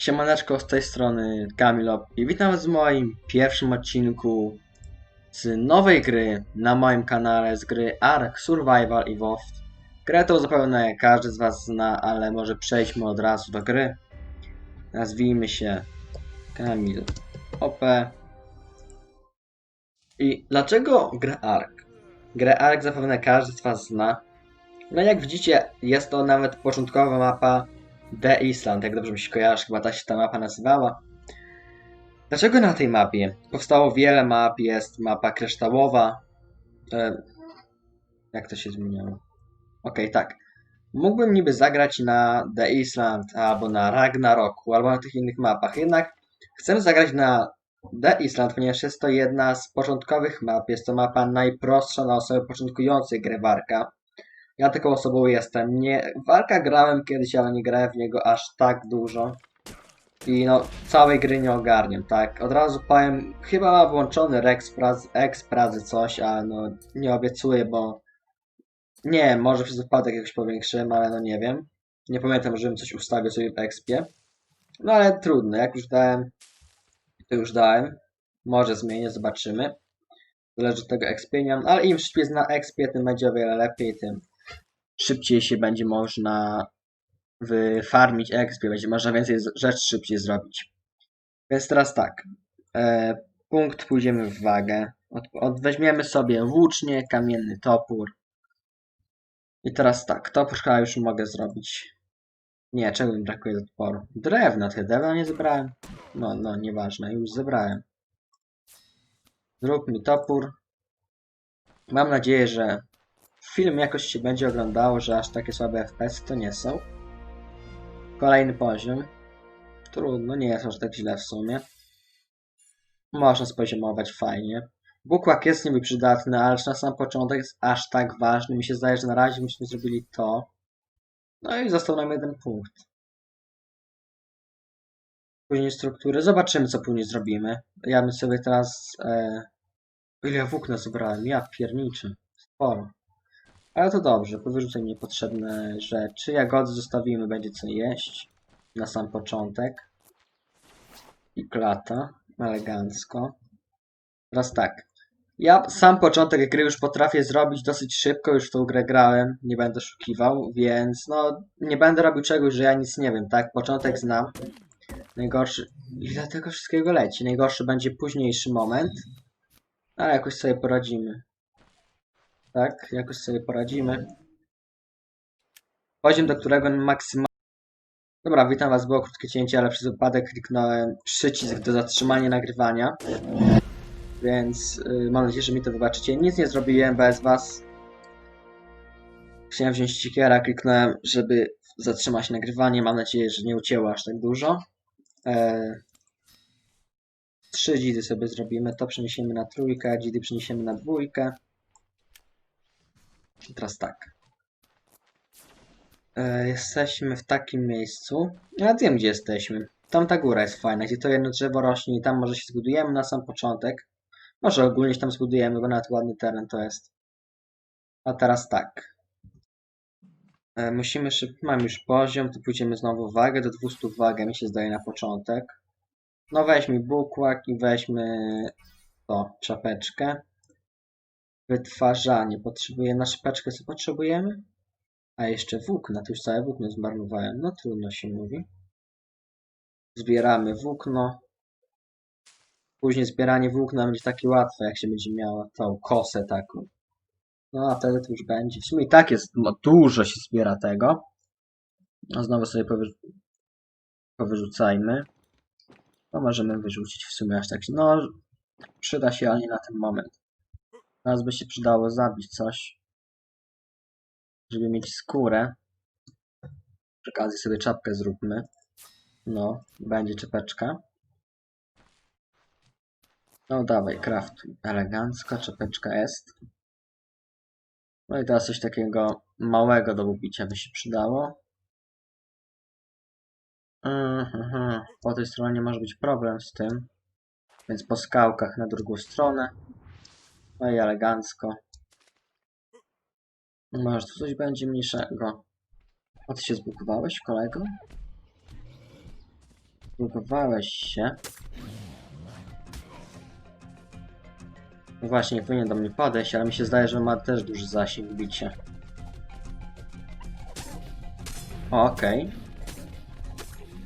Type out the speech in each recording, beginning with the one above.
Siemaneczko, z tej strony Kamilo i witam was w moim pierwszym odcinku z nowej gry na moim kanale, z gry Ark Survival Evolved. Grę tą zapewne każdy z was zna, ale może przejdźmy od razu do gry. Nazwijmy się Kamil OP. I dlaczego grę Ark? Grę Ark zapewne każdy z was zna. No jak widzicie, jest to nawet początkowa mapa The Island, jak dobrze mi się kojarzy, chyba ta się ta mapa nazywała. Dlaczego na tej mapie? Powstało wiele map, jest mapa kryształowa. E, jak to się zmieniało? Okej, tak. Mógłbym niby zagrać na The Island, albo na Ragnaroku, albo na tych innych mapach, jednak chcę zagrać na The Island, ponieważ jest to jedna z początkowych map, jest to mapa najprostsza na osoby początkujące grę Warka. Ja taką osobą jestem. Nie, walka grałem kiedyś, ale nie grałem w niego aż tak dużo. I no, całej gry nie ogarniam, tak? Od razu powiem, chyba ma włączony Rexpraz, Exprazy coś, ale no nie obiecuję, bo nie, może przez wypadek jakoś powiększyłem, ale no nie wiem. Nie pamiętam, żebym coś ustawił sobie w Expie. No ale trudno, jak już dałem, to już dałem. Może zmienię, zobaczymy. Zależy od tego Expie nie mam, ale im szybciej na Expie, tym będzie o wiele lepiej, tym szybciej się będzie można wyfarmić XP, będzie można więcej rzeczy szybciej zrobić. Więc teraz tak. E, punkt pójdziemy w wagę. Od, od, weźmiemy sobie włócznie, kamienny topór. I teraz tak, topór chyba już mogę zrobić. Nie, czego mi brakuje do toporu? Drewna, te drewna nie zebrałem. No, no, nieważne, już zebrałem. Zrób mi topór. Mam nadzieję, że film jakoś się będzie oglądało, że aż takie słabe FPS to nie są. Kolejny poziom. Trudno, nie jest aż tak źle w sumie. Można spoziomować fajnie. Bukłak jest niby przydatny, ale na sam początek jest aż tak ważny. Mi się zdaje, że na razie myśmy zrobili to. No i został nam jeden punkt. Później struktury. Zobaczymy, co później zrobimy. Ja bym sobie teraz... E... Ile włókna zebrałem? Ja pierniczę. Sporo. Ale to dobrze, powyrzucaj niepotrzebne rzeczy. Jagody zostawimy, będzie co jeść. Na sam początek. I klata. Elegancko. Teraz tak. Ja sam początek gry już potrafię zrobić dosyć szybko, już w tą grę grałem, nie będę oszukiwał, więc no nie będę robił czegoś, że ja nic nie wiem, tak? Początek znam. Najgorszy... Ile tego wszystkiego leci? Najgorszy będzie późniejszy moment. Ale jakoś sobie poradzimy. Tak, jakoś sobie poradzimy. Poziom, do którego maksymalnie... Dobra, witam was, było krótkie cięcie, ale przez wypadek kliknąłem przycisk do zatrzymania nagrywania. Więc yy, mam nadzieję, że mi to wybaczycie. Nic nie zrobiłem bez was. Chciałem wziąć ścikiera, kliknąłem, żeby zatrzymać nagrywanie. Mam nadzieję, że nie ucięło aż tak dużo. E, Trzy dzidy sobie zrobimy. To przeniesiemy na trójkę, dzidy przeniesiemy na dwójkę. I teraz tak. E, jesteśmy w takim miejscu. Ja wiem, gdzie jesteśmy. Tam ta góra jest fajna, gdzie to jedno drzewo rośnie i tam może się zbudujemy na sam początek. Może ogólnie się tam zbudujemy, bo nawet ładny teren to jest. A teraz tak. E, musimy szybko, mam już poziom, to pójdziemy znowu wagę, do 200 wagę mi się zdaje na początek. No weźmy bukłak i weźmy to, czapeczkę. Wytwarzanie. Potrzebuję na szpeczkę, co potrzebujemy? A jeszcze włókna, to już całe włókno zmarnowałem. No trudno się mówi. Zbieramy włókno. Później zbieranie włókna będzie takie łatwe, jak się będzie miała tą kosę taką. No a wtedy to już będzie. W sumie i tak jest, no, dużo się zbiera tego. No znowu sobie powy... powyrzucajmy. To możemy wyrzucić w sumie aż tak. No, przyda się, ale nie na ten moment. Teraz by się przydało zabić coś, żeby mieć skórę. Przy okazji sobie czapkę zróbmy. No, będzie czepeczka. No dawaj, craftuj. Elegancko, czepeczka jest. No i teraz coś takiego małego do ubicia by się przydało. Mhm, Po tej stronie może być problem z tym. Więc po skałkach na drugą stronę. No i elegancko. Może tu coś będzie mniejszego. A ty się zbukowałeś, kolego? Zbudowałeś się. No właśnie, nie powinien do mnie podejść, ale mi się zdaje, że ma też duży zasięg bicia. Okej.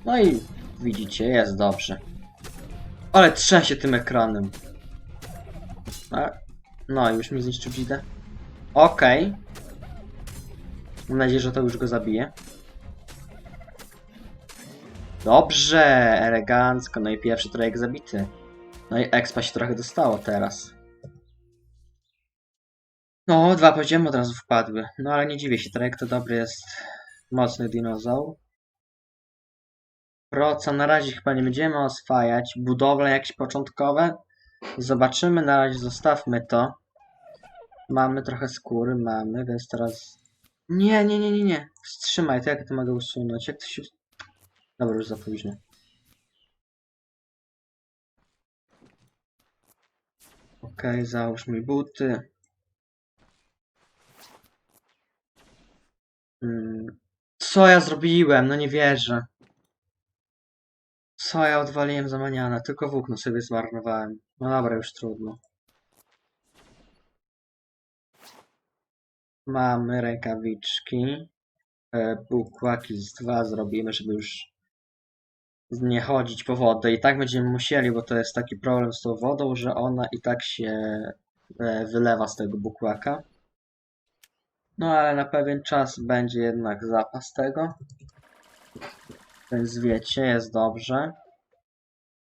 No i widzicie, jest dobrze. Ale trzęsie tym ekranem. A, no, już mi zniszczył dzidę. Okej. Mam nadzieję, że to już go zabije. Dobrze, elegancko. No i pierwszy trajek zabity. No i expa się trochę dostało teraz. No, dwa poziomy od razu wpadły. No ale nie dziwię się, trajek to dobry jest mocny dinozaur. Proca na razie chyba nie będziemy oswajać. Budowle jakieś początkowe. Zobaczymy, na razie zostawmy to. Mamy trochę skóry, mamy, więc teraz... Nie, nie, nie, nie, nie. Wstrzymaj, to jak to mogę usunąć? Jak to się... Dobra, już za późno. Okej, załóż mi buty. Mm, Co ja zrobiłem? No nie wierzę. Co ja odwaliłem za maniana? Tylko włókno sobie zmarnowałem. No dobra, już trudno. Mamy rękawiczki. E, Bukłaki z dwa zrobimy, żeby już nie chodzić po wodę. I tak będziemy musieli, bo to jest taki problem z tą wodą, że ona i tak się e, wylewa z tego bukłaka. No ale na pewien czas będzie jednak zapas tego. Więc wiecie, jest dobrze.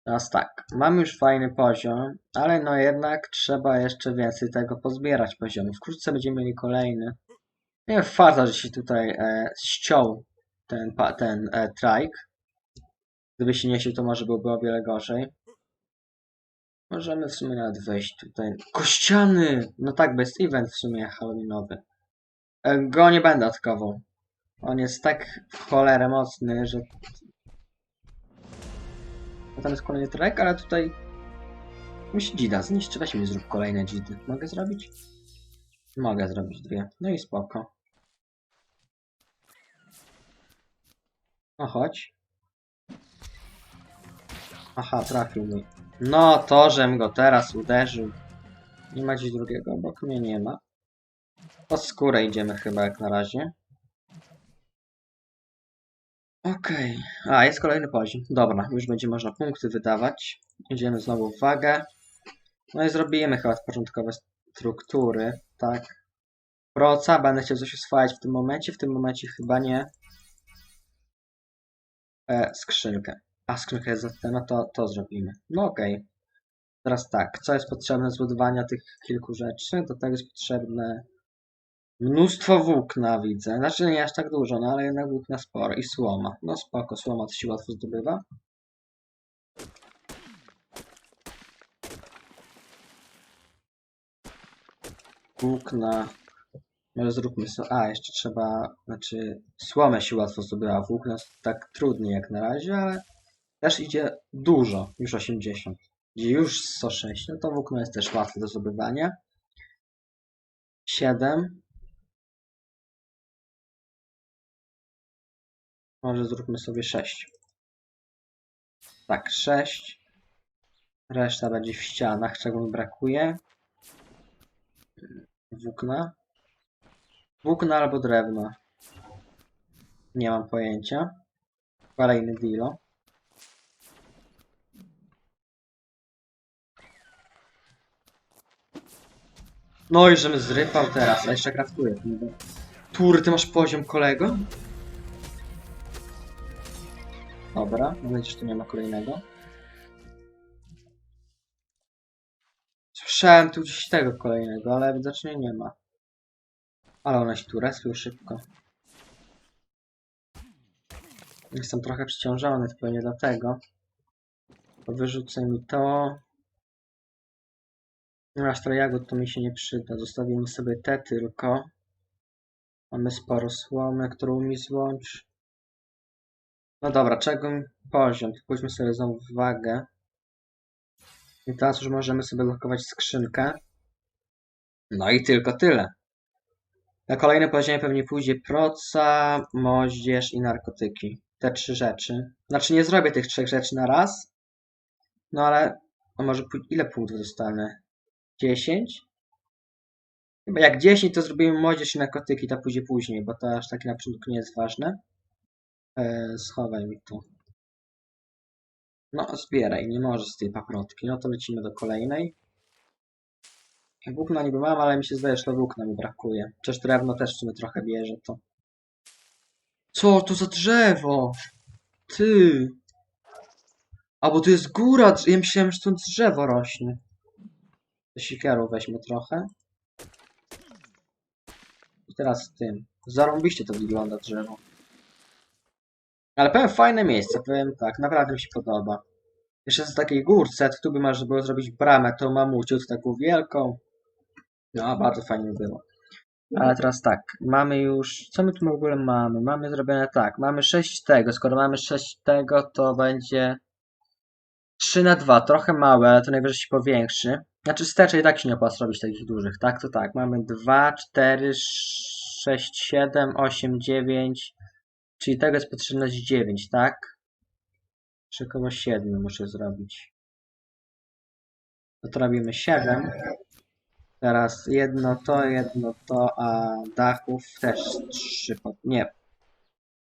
Teraz tak, mamy już fajny poziom, ale no jednak trzeba jeszcze więcej tego pozbierać poziomu. Wkrótce będziemy mieli kolejny. Nie farta, że się tutaj e, ściął ten, ten e, trike. Gdyby się nie sił, to może byłoby o wiele gorzej. Możemy w sumie nawet wejść tutaj. Kościany! No tak, bo event w sumie halloweenowy. E, Go nie będę atakował. On jest tak w cholerę mocny, że... No tam jest kolejny trek, ale tutaj... Musi dzida zniszczy. Weź mi zrób kolejne dzidy. Mogę zrobić? Mogę zrobić dwie. No i spoko. No chodź. Aha, trafił mi. No to, żem go teraz uderzył. Nie ma gdzieś drugiego obok mnie, nie ma. Po skórę idziemy chyba jak na razie. Okej. A, jest kolejny poziom. Dobra, już będzie można punkty wydawać. Idziemy znowu w wagę. No i zrobimy chyba początkowe struktury, tak. Proca, będę chciał coś oswajać w tym momencie, w tym momencie chyba nie. E, skrzynkę. A, skrzynka jest za ten, no to, to zrobimy. No okej. Teraz tak, co jest potrzebne do zbudowania tych kilku rzeczy? Do tego jest potrzebne mnóstwo włókna, widzę. Znaczy nie aż tak dużo, no ale jednak włókna sporo. I słoma. No spoko, słoma to się łatwo zdobywa. Włókna. Może zróbmy sobie. A, jeszcze trzeba. Znaczy, słomę się łatwo zdobywa. Włókna jest tak trudniej jak na razie, ale też idzie dużo. Już 80. Gdzie już 106. No to włókno jest też łatwe do zdobywania. 7. Może zróbmy sobie 6. Tak, 6. Reszta będzie w ścianach, czego mi brakuje. Włókna. Włókna albo drewno. Nie mam pojęcia. Kolejny dilo. No i żebym zrypał teraz, a jeszcze kraftuję. Tury, ty masz poziom kolego? Dobra, mam nadzieję, że tu nie ma kolejnego. Słyszałem tu gdzieś tego kolejnego, ale widocznie nie ma. Ale one się tu respią szybko. Jestem trochę przeciążony, to pewnie dlatego. Wyrzucę mi to. No, to jagód to mi się nie przyda. Zostawimy sobie te tylko. Mamy sporo słomy, którą mi złącz. No dobra, czego poziom? Pójdźmy sobie znowu wagę. I teraz już możemy sobie lokować skrzynkę. No i tylko tyle. Na kolejnym poziomie pewnie pójdzie proca, moździerz i narkotyki. te trzy rzeczy. Znaczy nie zrobię tych trzech rzeczy na raz. No ale a może ile punktów dostanę? 10? Chyba jak 10 to zrobimy młodzież i narkotyki, to pójdzie później, bo to aż takie na początku nie jest ważne. E, schowaj mi to. No, zbieraj, nie możesz z tej paprotki. No to lecimy do kolejnej. Włókna niby mam, ale mi się zdaje, że to włókna mi brakuje. Chociaż drewno też w trochę bierze to. Co to za drzewo? Ty! A bo tu jest góra, ja myślałem, że tu drzewo rośnie. To siekierą weźmy trochę. I teraz tym. Zarąbiście to wygląda drzewo. Ale powiem fajne miejsce, powiem tak, naprawdę mi się podoba. Jeszcze z takiej górce, tu by można było zrobić bramę, tą mamuciut taką wielką. No, bardzo fajnie by było. Ale teraz tak, mamy już, co my tu w ogóle mamy? Mamy zrobione tak, mamy 6 tego, skoro mamy 6 tego, to będzie 3 na 2, trochę małe, ale to najwyżej się powiększy. Znaczy wstecz i tak się nie opłaca robić takich dużych, tak? To tak, mamy 2, 4, 6, 7, 8, 9, czyli tego jest potrzebność 9, tak? Czy około 7 muszę zrobić. No to robimy 7. Teraz jedno to, jedno to, a dachów też 3. Po... Nie.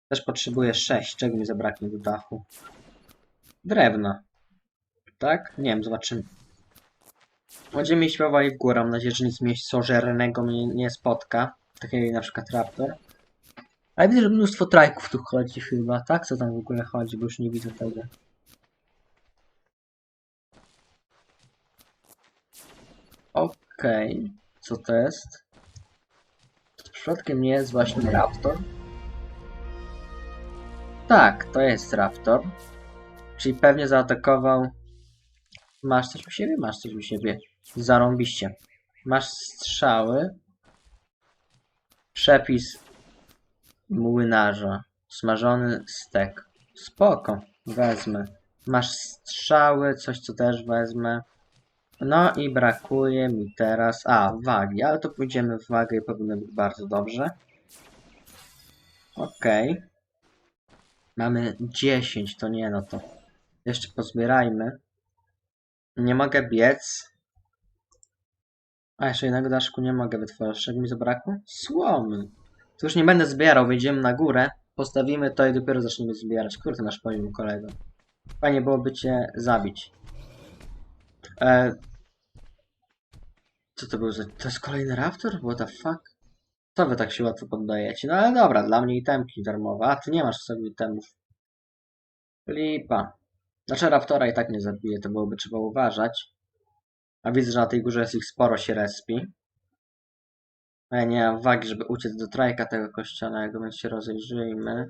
Też potrzebuję 6. Czego mi zabraknie do dachu? Drewna. Tak? Nie wiem, zobaczymy. Będziemy iść powoli w górę. Mam nadzieję, że nic miejscożernego mnie nie spotka. Takiego jak na przykład raptor. Ale widzę, że mnóstwo trajków tu chodzi chyba, tak? Co tam w ogóle chodzi, bo już nie widzę tego. Okej, co to jest? Przypadkiem nie jest właśnie raptor? Tak, to jest raptor. Czyli pewnie zaatakował... Masz coś u siebie? Masz coś u siebie. Zarąbiście. Masz strzały. Przepis młynarza. Smażony stek. Spoko. Wezmę. Masz strzały, coś co też wezmę. No i brakuje mi teraz... A, wagi, ale to pójdziemy w wagę i powinno być bardzo dobrze. Okej. Mamy 10, to nie no to. Jeszcze pozbierajmy. Nie mogę biec. A, jeszcze jednego daszku nie mogę wytworzyć. Czego mi zabrakło? Słomy. To już nie będę zbierał, wejdziemy na górę, postawimy to i dopiero zaczniemy zbierać. Kurde, nasz poziom kolego. Fajnie byłoby cię zabić. E... Co to był za... To jest kolejny raptor? What the fuck? Co wy tak się łatwo poddajecie? No ale dobra, dla mnie itemki darmowe. A, ty nie masz sobie itemów. Lipa. Znaczy raptora i tak nie zabije, to byłoby trzeba uważać. A widzę, że na tej górze jest ich sporo się respi. A ja nie mam wagi, żeby uciec do trajka tego kościoła, więc się rozejrzyjmy.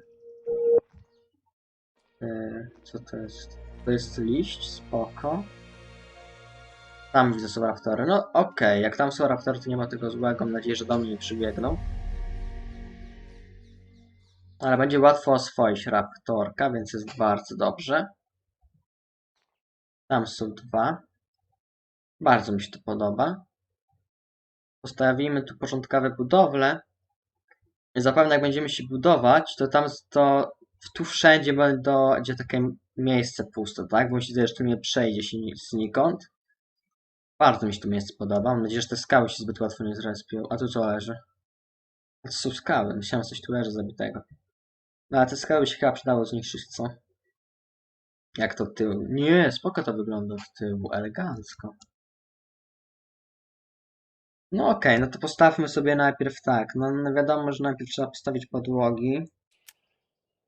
Yy, co to jest? To jest liść, spoko. Tam widzę są raptory. No okej, jak tam są raptory, to nie ma tego złego. Mam nadzieję, że do mnie nie przybiegną. Ale będzie łatwo oswoić raptorka, więc jest bardzo dobrze. Tam są dwa. Bardzo mi się to podoba. Postawimy tu początkowe budowle. Zapewne jak będziemy się budować, to tam to tu wszędzie będzie takie miejsce puste, tak? Bo mi że tu nie przejdzie się ni- znikąd. Bardzo mi się to miejsce podoba. Mam nadzieję, że te skały się zbyt łatwo nie zrespią. A tu co leży? To są skały. Myślałem, coś tu leży zabitego. No ale te skały się chyba przydało zniszczyć, co? Jak to tył? Nie, spoko to wygląda w tyłu. Elegancko. No okej, no to postawmy sobie najpierw tak. No, no wiadomo, że najpierw trzeba postawić podłogi.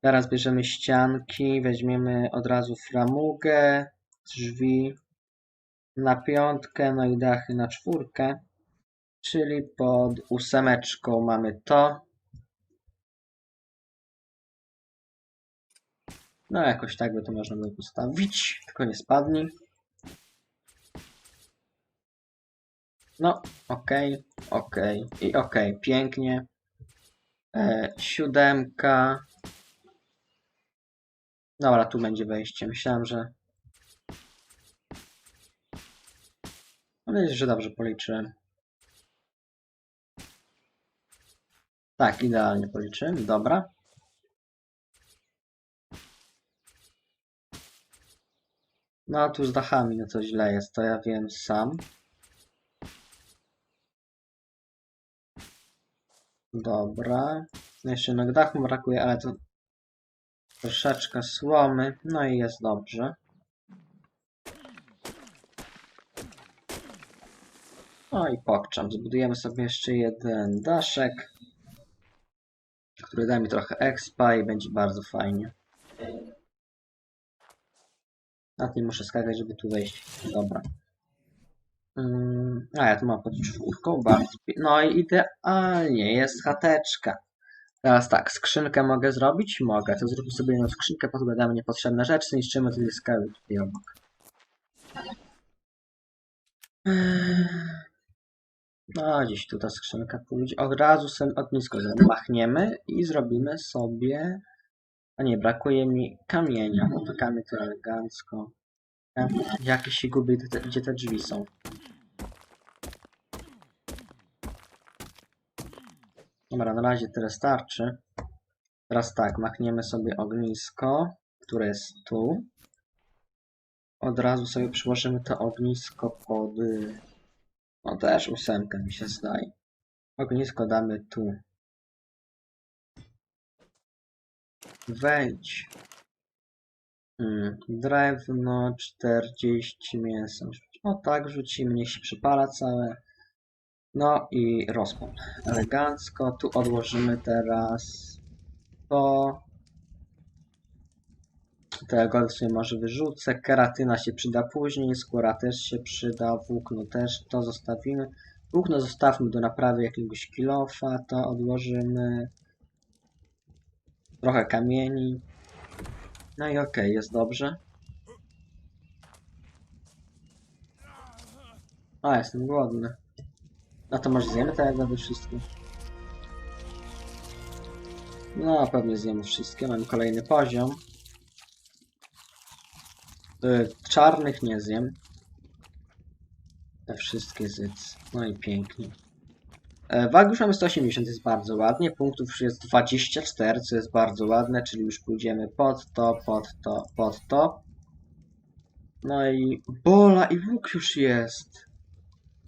Teraz bierzemy ścianki, weźmiemy od razu framugę, drzwi na piątkę, no i dachy na czwórkę. Czyli pod ósemeczką mamy to. No jakoś tak by to można było postawić, tylko nie spadnie. No, okej, okay, okej okay. i okej, okay, pięknie. E, siódemka. Dobra, tu będzie wejście. Myślałem, że... No, Mam nadzieję, że dobrze policzyłem. Tak, idealnie policzyłem. Dobra. No a tu z dachami, no to źle jest, to ja wiem sam. Dobra. Jeszcze na dachu brakuje, ale to troszeczkę słomy. No i jest dobrze. No i pokczam. Zbudujemy sobie jeszcze jeden daszek, który da mi trochę expa i będzie bardzo fajnie. Na tym muszę skakać, żeby tu wejść. Dobra. Mm, a ja tu mam pod bardzo. No i idealnie, jest chateczka. Teraz tak, skrzynkę mogę zrobić? Mogę. To zróbmy sobie jedną skrzynkę, podkładamy niepotrzebne rzeczy, zniszczymy tutaj skały tutaj obok. No, gdzieś tu ta skrzynka pójdzie. Od razu sobie ognisko i zrobimy sobie... A nie, brakuje mi kamienia. No to kamień elegancko. Ja- Jakie się gubi, gdzie te drzwi są. Dobra, na razie tyle starczy. Teraz tak, machniemy sobie ognisko, które jest tu. Od razu sobie przyłożymy to ognisko pod... No też ósemkę mi się zdaje. Ognisko damy tu. Wejdź. Hmm, drewno 40 mięsa. O tak, rzucimy, niech się przypala całe. No i rozpon. Elegancko. Tu odłożymy teraz to. Tego sobie może wyrzucę. Keratyna się przyda później, skóra też się przyda, włókno też. To zostawimy. Włókno zostawmy do naprawy jakiegoś kilofa. To odłożymy. Trochę kamieni. No i okej, jest dobrze. A, jestem głodny. No to może zjemy te jagody wszystkie? No, pewnie zjemy wszystkie. Mam kolejny poziom. Y, Czarnych nie zjem. Te wszystkie zyc. No i pięknie. E, Wagi już mamy 180, jest bardzo ładnie. Punktów już jest 24, co jest bardzo ładne, czyli już pójdziemy pod to, pod to, pod to. No i bola i łuk już jest.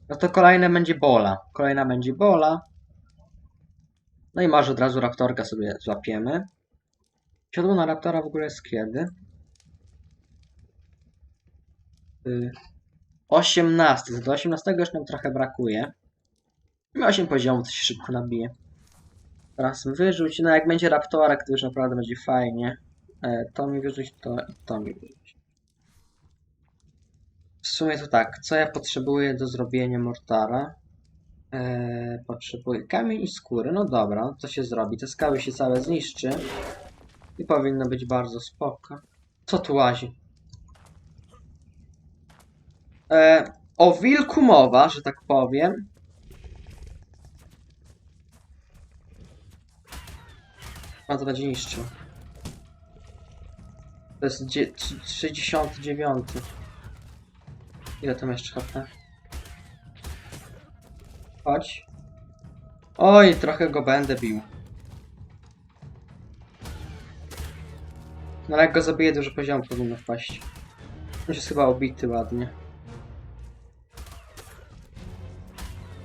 No to kolejne będzie bola. Kolejna będzie bola. No i może od razu raptorka sobie złapiemy. Siodło na raptora w ogóle jest kiedy? Y, 18. Do 18 już nam trochę brakuje. Ma 8 poziomów, to się szybko nabije. Teraz wyrzuć. No jak będzie raptorek, to już naprawdę będzie fajnie. E, to mi wyrzuć, to to mi wyrzuć. W sumie to tak, co ja potrzebuję do zrobienia mortara? Eee, potrzebuję kamień i skóry. No dobra, to się zrobi. Te skały się całe zniszczy. I powinno być bardzo spoko. Co tu łazi? Eee, o wilku mowa, że tak powiem. A to będzie niszczył. To jest dzie- trzy- 69. Ile tam jeszcze HP? Chodź. Oj, trochę go będę bił. No ale jak go zabiję, duży poziom powinno wpaść. Już jest chyba obity ładnie.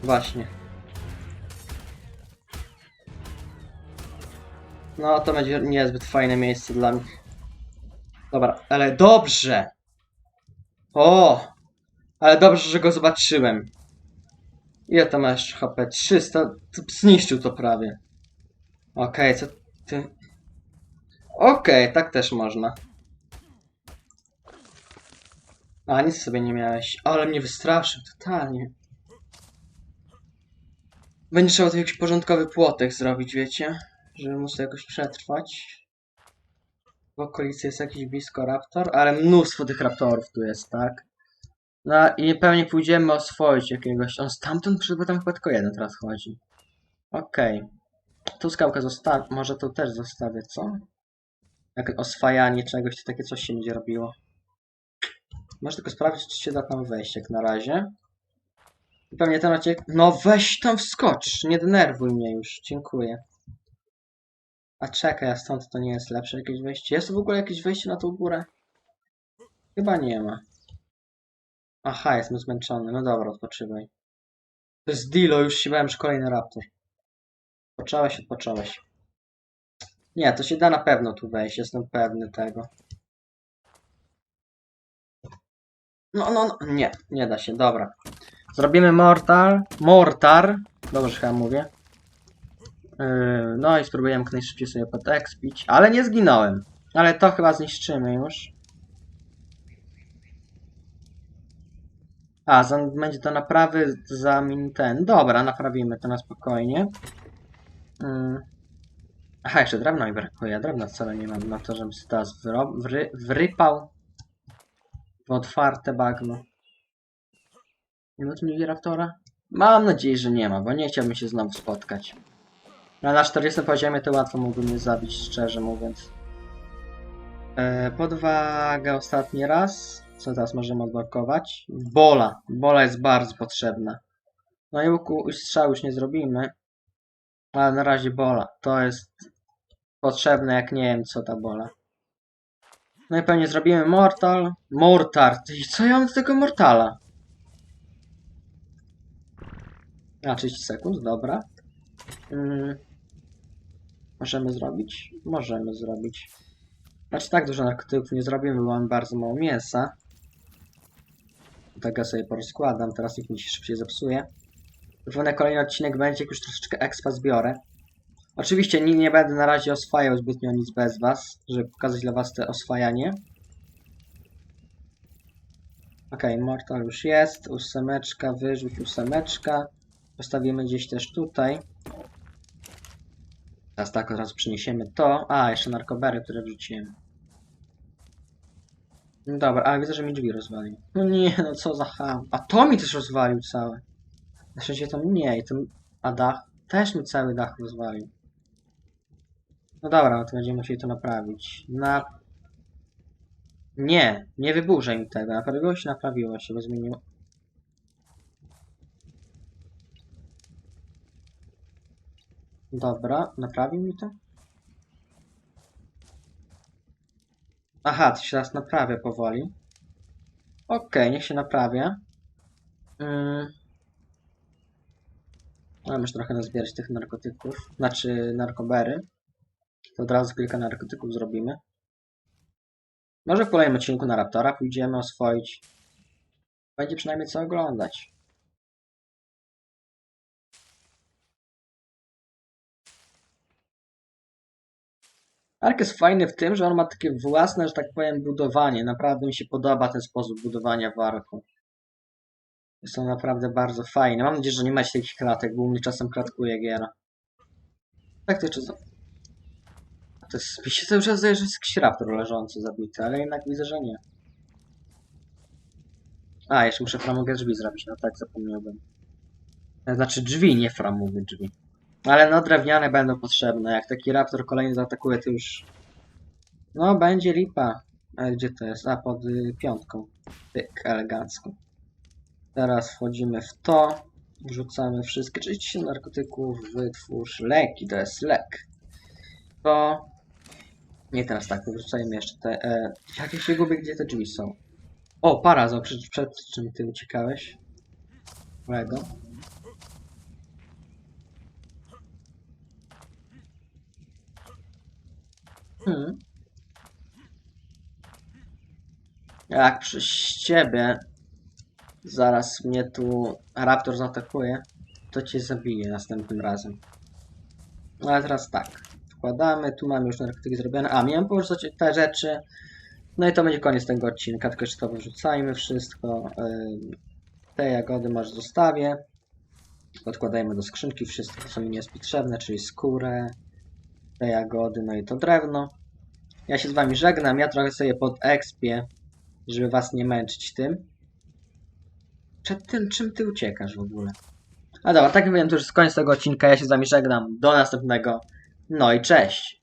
Właśnie. No, to będzie niezbyt fajne miejsce dla mnie. Dobra, ale dobrze! O! Ale dobrze, że go zobaczyłem. Ile to masz HP? 300? To Zniszczył to prawie. Okej, co ty... Okej, tak też można. A, nic sobie nie miałeś. Ale mnie wystraszył totalnie. Będzie trzeba tu jakiś porządkowy płotek zrobić, wiecie? Żeby móc to jakoś przetrwać. W okolicy jest jakiś blisko raptor, ale mnóstwo tych raptorów tu jest, tak? No i pewnie pójdziemy oswoić jakiegoś. On stamtąd przyszedł, bo tam chyba tylko jeden teraz chodzi. Okej. Tu skałkę zostawię. Może tu też zostawię, co? Jak oswajanie czegoś, to takie coś się będzie robiło. Może tylko sprawdzić, czy się da tam wejść jak na razie. I pewnie ten macie... No weź tam wskocz! Nie denerwuj mnie już. Dziękuję. A czekaj, a stąd to nie jest lepsze jakieś wejście? Jest w ogóle jakieś wejście na tą górę? Chyba nie ma. Aha, jestem zmęczony. No dobra, odpoczywaj. To jest Dilo, już się bałem, że kolejny raptor. Odpocząłeś, odpocząłeś. Nie, to się da na pewno tu wejść, jestem pewny tego. No, no, no, nie, nie da się, dobra. Zrobimy mortar, mortar, dobrze chyba mówię. Yy, no i spróbujemy jak najszybciej sobie podekspić, ale nie zginąłem. Ale to chyba zniszczymy już. A, za, będzie to naprawy za min ten. Dobra, naprawimy to na spokojnie. Yy. Aha, jeszcze drewna mi brakuje. Drewna wcale nie mam na to, żebym sobie teraz wry wrypał w otwarte bagno. Nie ma tu raptora? Mam nadzieję, że nie ma, bo nie chciałbym się znowu spotkać. Ale na 40 poziomie to łatwo mógłby mnie zabić, szczerze mówiąc. E, podwaga ostatni raz. Co teraz możemy odblokować? Bola. Bola jest bardzo potrzebna. No i łuku i już nie zrobimy. Ale na razie bola. To jest potrzebne jak nie wiem co ta bola. No i pewnie zrobimy mortal. Mortar. Ty, co ja mam do tego mortala? A, 30 sekund, dobra. Mm. Możemy zrobić? Możemy zrobić. Znaczy tak dużo narkotyków nie zrobimy, bo mamy bardzo mało mięsa. Tak ja sobie porozkładam, teraz niech mi się szybciej zepsuje. Wygląda kolejny odcinek będzie, jak już troszeczkę expa zbiorę. Oczywiście nie, nie będę na razie oswajał zbytnio nic bez was, żeby pokazać dla was te oswajanie. Okej, Mortal już jest, ósemeczka, wyrzuć ósemeczka. Postawimy gdzieś też tutaj. Teraz tak od razu przyniesiemy to. A, jeszcze narkobery, które wrzuciłem. No dobra, ale widzę, że mi drzwi rozwalił. No nie, no co za ham. A to mi też rozwalił całe. Na szczęście to nie, i to... A dach? Też mi cały dach rozwalił. No dobra, no to będziemy musieli to naprawić. Na... Nie, nie wyburzaj mi tego. Naprawiło się, naprawiło się, bo zmieniło. Dobra, naprawił mi to? Aha, to się teraz naprawia powoli. Okej, niech się naprawia. Mm. Ale muszę trochę nazbierać tych narkotyków. Znaczy narkobery. To od razu kilka narkotyków zrobimy. Może w kolejnym odcinku na Raptora pójdziemy oswoić. Będzie przynajmniej co oglądać. Ark jest fajny w tym, że on ma takie własne, że tak powiem, budowanie. Naprawdę mi się podoba ten sposób budowania w Arku. Jest naprawdę bardzo fajny. Mam nadzieję, że nie macie takich kratek, bo u mnie czasem kratkuje giera. Tak to jeszcze... To jest... Mi się cały czas zdaje, że jest jakiś raptor leżący zabity, ale jednak widzę, że nie. A, jeszcze muszę framugę drzwi zrobić, no tak zapomniałbym. Znaczy drzwi, nie framugy drzwi. Ale no drewniane będą potrzebne. Jak taki raptor kolejny zaatakuje, to już... No, będzie lipa. A gdzie to jest? A, pod y, piątką. Pyk, elegancko. Teraz wchodzimy w to. Wrzucamy wszystkie 30 narkotyków. Wytwórz leki, to jest lek. To... Nie teraz tak, wrzucajmy jeszcze te... E... Jak ja się gubię, gdzie te drzwi są? O, parazo, przed, przed czym ty uciekałeś? Lego. Hmm. Jak przez ciebie zaraz mnie tu raptor zaatakuje, to cię zabiję następnym razem. No ale teraz tak. Wkładamy, tu mamy już narkotyki zrobione. A, miałem porzucać te rzeczy. No i to będzie koniec tego odcinka, tylko jeszcze to wyrzucajmy wszystko. Te jagody może zostawię. Odkładajmy do skrzynki wszystko, co mi nie jest potrzebne, czyli skórę, te jagody, no i to drewno. Ja się z wami żegnam, ja trochę sobie pod expię, żeby was nie męczyć tym. Przed tym, czym ty uciekasz w ogóle? A dobra, tak jak to już jest koniec tego odcinka, ja się z wami żegnam. Do następnego. No i cześć!